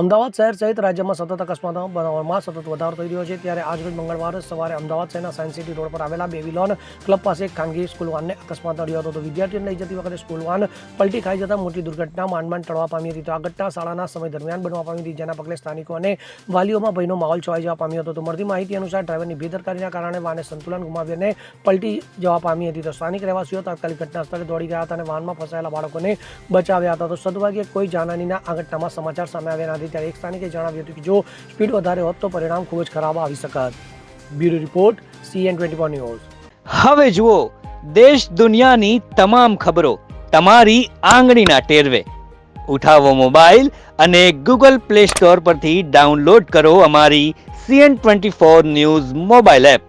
અમદાવાદ શહેર સહિત રાજ્યમાં સતત અકસ્માતો બનાવવામાં સતત વધારો થઈ રહ્યો છે. ત્યારે આજરોજ મંગળવારે સવારે અમદાવાદ શહેરના સાયન્સ સિટી રોડ પર આવેલા બેબીલોન ક્લબ પાસે એક ખાનગી સ્કૂલ વાનને અકસ્માત નડ્યો હતો. તો વિદ્યાર્થીઓને લઈ જતી વખતે સ્કૂલ વાન પલટી ખાઈ જતા મોટી દુર્ઘટના માંડમાંડ માંડ ટળવા પામી હતી. તો આ ઘટના શાળાના સમય દરમિયાન બનવા પામી હતી, જેના પગલે સ્થાનિકો અને વાલીઓમાં ભયનો માહોલ છવાઈ જવા પામ્યો હતો. તો મળતી માહિતી અનુસાર ડ્રાઈવરની બેદરકારીના કારણે વાને સંતુલન ગુમાવીને પલટી જવા પામી હતી. તો સ્થાનિક રહેવાસીઓ તાત્કાલિક ઘટના સ્થળે દોડી ગયા હતા અને વાનમાં ફસાયેલા બાળકોને બચાવ્યા હતા. તો સદભાગ્યે કોઈ જાનહાનીના આ ઘટનામાં સમાચાર સામે આવ્યા નથી. ત્યારે એક સ્થાનિકે જણાવ્યું હતું કે જો સ્પીડ વધારે હોત તો પરિણામ ખૂબ જ ખરાબ આવી શકત. Bureau report CN twenty four news. હવે જુઓ, દેશ દુનિયાની તમામ ખબરો તમારી આંગળીના ટેરવે. ઉઠાવો મોબાઈલ અને ગૂગલ પ્લે સ્ટોર પરથી ડાઉનલોડ કરો અમારી CN twenty four news mobile app.